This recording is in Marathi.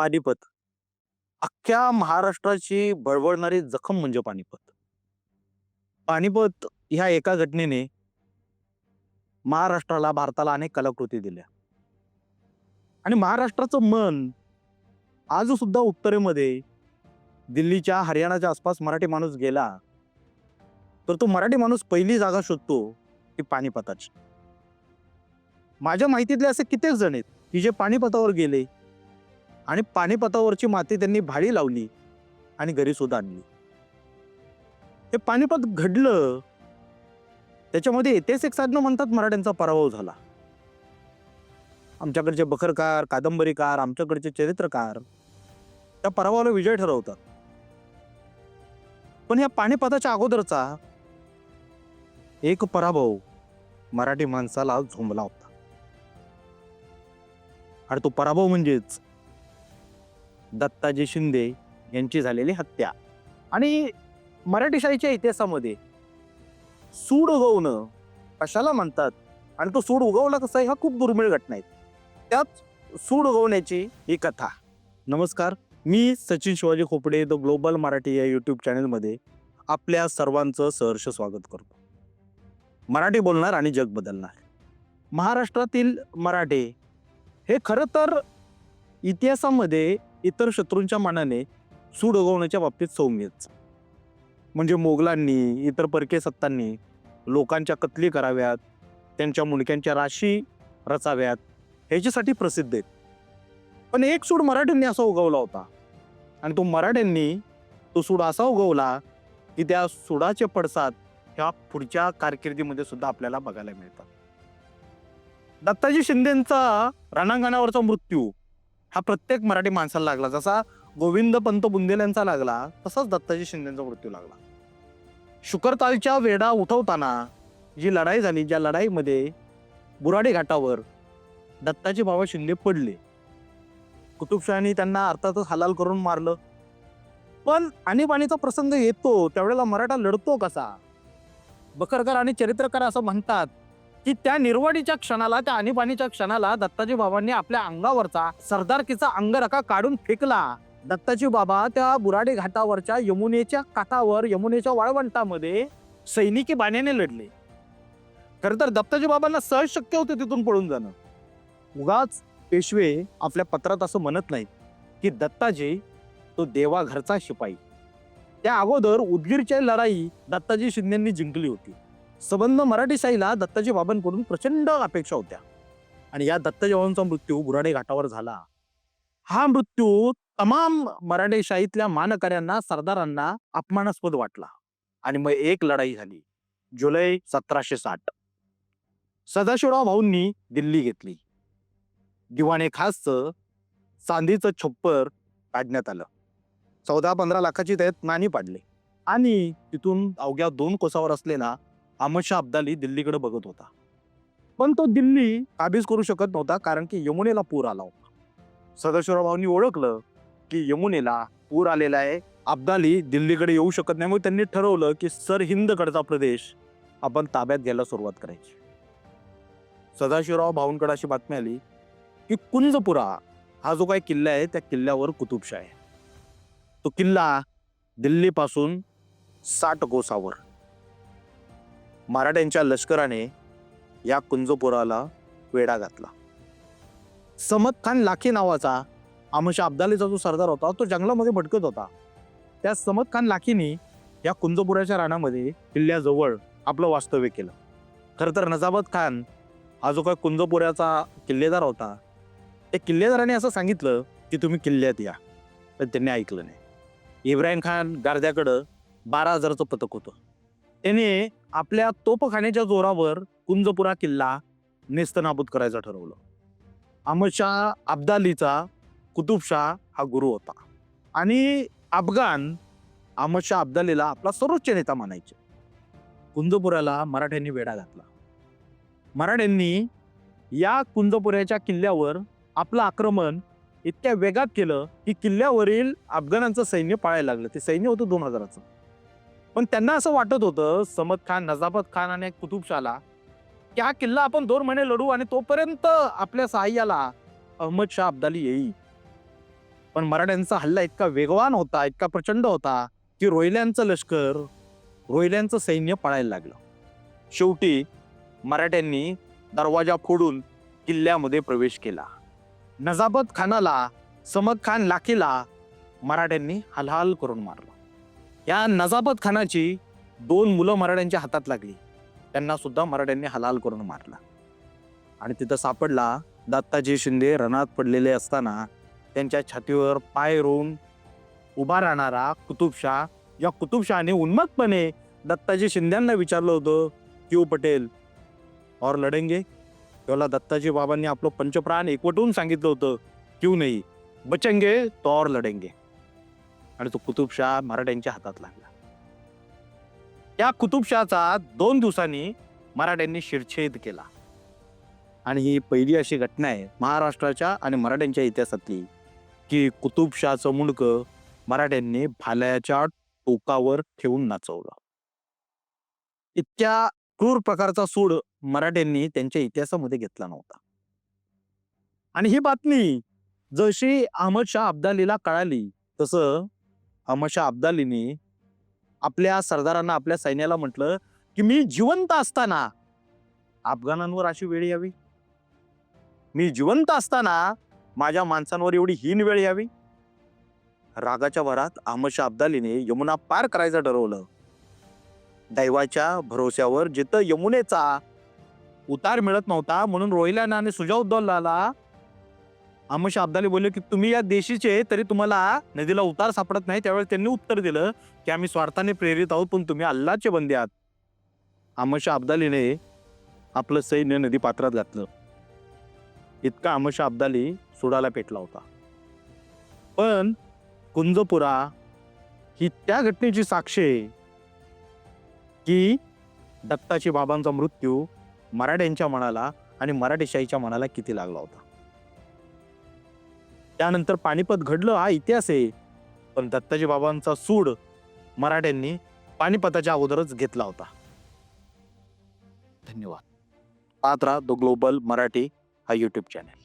पानिपत. अख्ख्या महाराष्ट्राची बळबळणारी जखम म्हणजे पानिपत. पानिपत ह्या एका घटनेने महाराष्ट्राला भारताला अनेक कलाकृती दिल्या. आणि महाराष्ट्राचं मन आज सुद्धा उत्तरेमध्ये दिल्लीच्या हरियाणाच्या आसपास मराठी माणूस गेला तर तो मराठी माणूस पहिली जागा शोधतो ती पानिपताची. माझ्या माहितीतले असे कित्येक जण आहेत की जे पानिपतावर गेले आणि पानिपतावरची माती त्यांनी भाडी लावली आणि घरी सुद्धा आणली. हे पानिपत घडलं त्याच्यामध्ये ऐतिहासिक साधनं म्हणतात मराठ्यांचा पराभव झाला. आमच्याकडचे बखरकार कादंबरीकार आमच्याकडचे चरित्रकार त्या पराभवाला विजय ठरवतात. पण या पानिपताच्या अगोदरचा एक पराभव मराठी माणसाला झोंबला होता. आणि तो पराभव म्हणजेच दत्ताजी शिंदे यांची झालेली हत्या. आणि मराठी शाहीच्या इतिहासामध्ये सूड उगवणं कशाला म्हणतात? आणि तो सूड उगवला कसा ह्या खूप दुर्मिळ घटना आहेत त्यात सूड उगवण्याची ही कथा. नमस्कार मी सचिन शिवाजी खोपडे द ग्लोबल मराठी या यूट्यूब चॅनलमध्ये आपल्या सर्वांचं सहर्ष स्वागत करतो. मराठी बोलणार आणि जग बदलणार. महाराष्ट्रातील मराठे हे खरं तर इतिहासामध्ये इतर शत्रूंच्या मानाने सूड उगवण्याच्या बाबतीत सौम्यच म्हणजे मोगलांनी इतर परकीय सत्तांनी लोकांच्या कत्ली कराव्यात त्यांच्या मुंडक्यांच्या राशी रचाव्यात ह्याच्यासाठी प्रसिद्ध आहेत. पण एक सूड मराठ्यांनी असा उगवला होता. आणि तो मराठ्यांनी तो सूड असा उगवला की त्या सुडाचे पडसाद ह्या पुढच्या कारकिर्दीमध्ये सुद्धा आपल्याला बघायला मिळतात. दत्ताजी शिंदेचा रणांगणावरचा मृत्यू हा प्रत्येक मराठी माणसाला लागला. जसा गोविंद पंत बुंदेल यांचा लागला तसाच दत्ताजी शिंदेचा मृत्यू लागला. शुकरतालच्या वेढा उठवताना जी लढाई झाली ज्या लढाईमध्ये बुराडी घाटावर दत्ताजी बाबा शिंदे पडले. कुतुबशहानी त्यांना अर्थातच हलाल करून मारलं. पण आणीबाणीचा प्रसंग येतो त्यावेळेला मराठा लढतो कसा? बकरकर आणि चरित्रकार असं म्हणतात की त्या निर्वाडीच्या क्षणाला त्या आणीबाणीच्या क्षणाला दत्ताजी बाबांनी आपल्या अंगावरचा सरदारकीचा अंगरखा काढून फेकला. दत्ताजी बाबा त्या बुराडी घाटावरच्या यमुनेच्या काठावर यमुनेच्या वाळवंटामध्ये सैनिकी बाण्याने लढले. खर तर दत्ताजी बाबांना सहज शक्य होते तिथून पळून जाणं. उगाच पेशवे आपल्या पत्रात असं म्हणत नाहीत की दत्ताजी तो देवाघरचा शिपाई. त्या अगोदर उदगीरच्या लढाई दत्ताजी शिंदेंनी जिंकली होती. संबंध मराठी शाहीला दत्ताजी बाबांकडून प्रचंड अपेक्षा होत्या. आणि या दत्ताजी बाबांचा मृत्यू बुराडे घाटावर झाला. हा मृत्यू तमाम मराठे शाहीतल्या मानकऱ्यांना सरदारांना अपमानास्पद वाटला. आणि मग एक लढाई झाली. जुलै सतराशे साठ. सदाशिवराव भाऊंनी दिल्ली घेतली. दिवाणे खासचं चांदीचं छप्पर काढण्यात आलं. चौदा पंधरा लाखाची त्यात नाणी पाडली. आणि तिथून अवघ्या दोन कोसावर असलेला अहमद शाह अब्दाली दिल्लीकडे बघत होता. पण तो दिल्ली काबीज करू शकत नव्हता कारण की यमुनेला पूर आला होता. सदाशिवराव भाऊंनी ओळखलं की यमुनेला पूर आलेला आहे. अब्दाली दिल्लीकडे येऊ शकत नाही. मग त्यांनी ठरवलं की सर हिंदकडचा प्रदेश आपण ताब्यात घ्यायला सुरुवात करायची. सदाशिवराव भाऊंकडे अशी बातमी आली की कुंजपुरा हा जो काही किल्ला आहे त्या किल्ल्यावर कुतुबशाह आहे. तो किल्ला दिल्लीपासून साठ कोसावर मराठ्यांच्या लष्कराने या कुंजपुराला वेढा घातला. समद खान लाखी नावाचा आमशा अब्दालीचा जो सरदार होता तो जंगलामध्ये भटकत होता. त्या समद खान लाखीनी या कुंजपुराच्या रानामध्ये किल्ल्याजवळ आपलं वास्तव्य केलं. खरं तर नजाबत खान हा जो काय कुंजपुराचा किल्लेदार होता त्या किल्लेदाराने असं सांगितलं की तुम्ही किल्ल्यात या पण त्यांनी ऐकलं नाही. इब्राहिम खान गारद्याकडं बारा हजाराचं पथक होतं. त्याने आपल्या तोपखान्याच्या जोरावर कुंजपुरा किल्ला नेस्तनाबूत करायचं ठरवलं. अमरशा अब्दालीचा कुतुबशाह हा गुरु होता. आणि अफगाण अहमदशाह अब्दालीला आपला सर्वोच्च नेता मानायचे. कुंजपुराला मराठ्यांनी वेढा घातला. मराठ्यांनी या कुंजपुऱ्याच्या किल्ल्यावर आपलं आक्रमण इतक्या वेगात केलं की किल्ल्यावरील अफगाणांचं सैन्य पाळायला लागलं. ते सैन्य होतं दोन हजाराचं. पण त्यांना असं वाटत होतं समद खान नजाफत खान आणि कुतुबशाहला की हा किल्ला आपण दोन महिने लढू आणि तोपर्यंत आपल्या सहाय्याला अहमद शाह अब्दाली येईल? पण मराठ्यांचा हल्ला इतका वेगवान होता इतका प्रचंड होता की रोहिल्यांचं लष्कर रोहिल्यांचं सैन्य पळायला लागलं. शेवटी मराठ्यांनी दरवाजा फोडून किल्ल्यामध्ये प्रवेश केला. नजाबत खानाला समद खान लाखीला मराठ्यांनी हलहाल करून मारलं. या नजाबत खानाची दोन मुलं मराठ्यांच्या हातात लागली. त्यांना सुद्धा मराठ्यांनी हलाल करून मारला. आणि तिथं सापडला दत्ताजी शिंदे रणात पडलेले असताना त्यांच्या छातीवर पाय रोवून उभा राहणारा कुतुबशाह या कुतुबशहाने उन्मत्तपणे दत्ताजी शिंद्यांना विचारलं होतं क्यू पटेल? और लढेंगे तेव्हा दत्ताजी बाबांनी आपलं पंचप्राण एकवटून सांगितलं होतं क्यू नाही? बचेंगे तो और लढेंगे आणि तो कुतुबशाह मराठ्यांच्या हातात लागला. या कुतुबशहाचा दोन दिवसांनी मराठ्यांनी शिरछेद केला. आणि ही पहिली अशी घटना आहे महाराष्ट्राच्या आणि मराठ्यांच्या इतिहासातली की कुतुबशहाचं मुंडकं मराठ्यांनी भाल्याच्या टोकावर ठेवून नाचवलं. इतक्या क्रूर प्रकारचा सूड मराठ्यांनी त्यांच्या इतिहासामध्ये घेतला नव्हता. आणि ही बातमी जशी अहमद शाह अब्दालीला कळाली तसं हमशा अब्दालीनी अब्दालीने आपल्या सरदारांना आपल्या सैन्याला म्हटलं की मी जिवंत असताना अफगाणांवर अशी वेळ यावी? मी जिवंत असताना माझ्या माणसांवर एवढी हीन वेळ यावी? रागाच्या भरात अहमदशा अब्दालीने यमुना पार करायचं ठरवलं. दैवाच्या भरोश्यावर जिथं यमुनेचा उतार मिळत नव्हता म्हणून रोहिल्याना आणि सुजाउद्दौलाला आमश अब्दाली बोलले की तुम्ही या देशीचे तरी तुम्हाला नदीला उतार सापडत नाही. त्यावेळेस त्यांनी उत्तर दिलं की आम्ही स्वार्थाने प्रेरित आहोत पण तुम्ही अल्लाचे बंदे आहात. आमश अब्दालीने आपलं सैन्य नदी पात्रात घातलं. इतका आमश अब्दाली सुडाला पेटला होता. पण कुंजपुरा ही त्या घटनेची साक्ष आहे की दत्ताची बाबांचा मृत्यू मराठ्यांच्या मनाला आणि मराठेशाहीच्या मनाला किती लागला होता. त्यानंतर पानिपत घडलं हा इतिहास आहे. पण दत्ताजी बाबांचा सूड मराठ्यांनी पानिपताच्या अगोदरच घेतला होता. धन्यवाद. पात्रा द ग्लोबल मराठी हा यूट्यूब चॅनल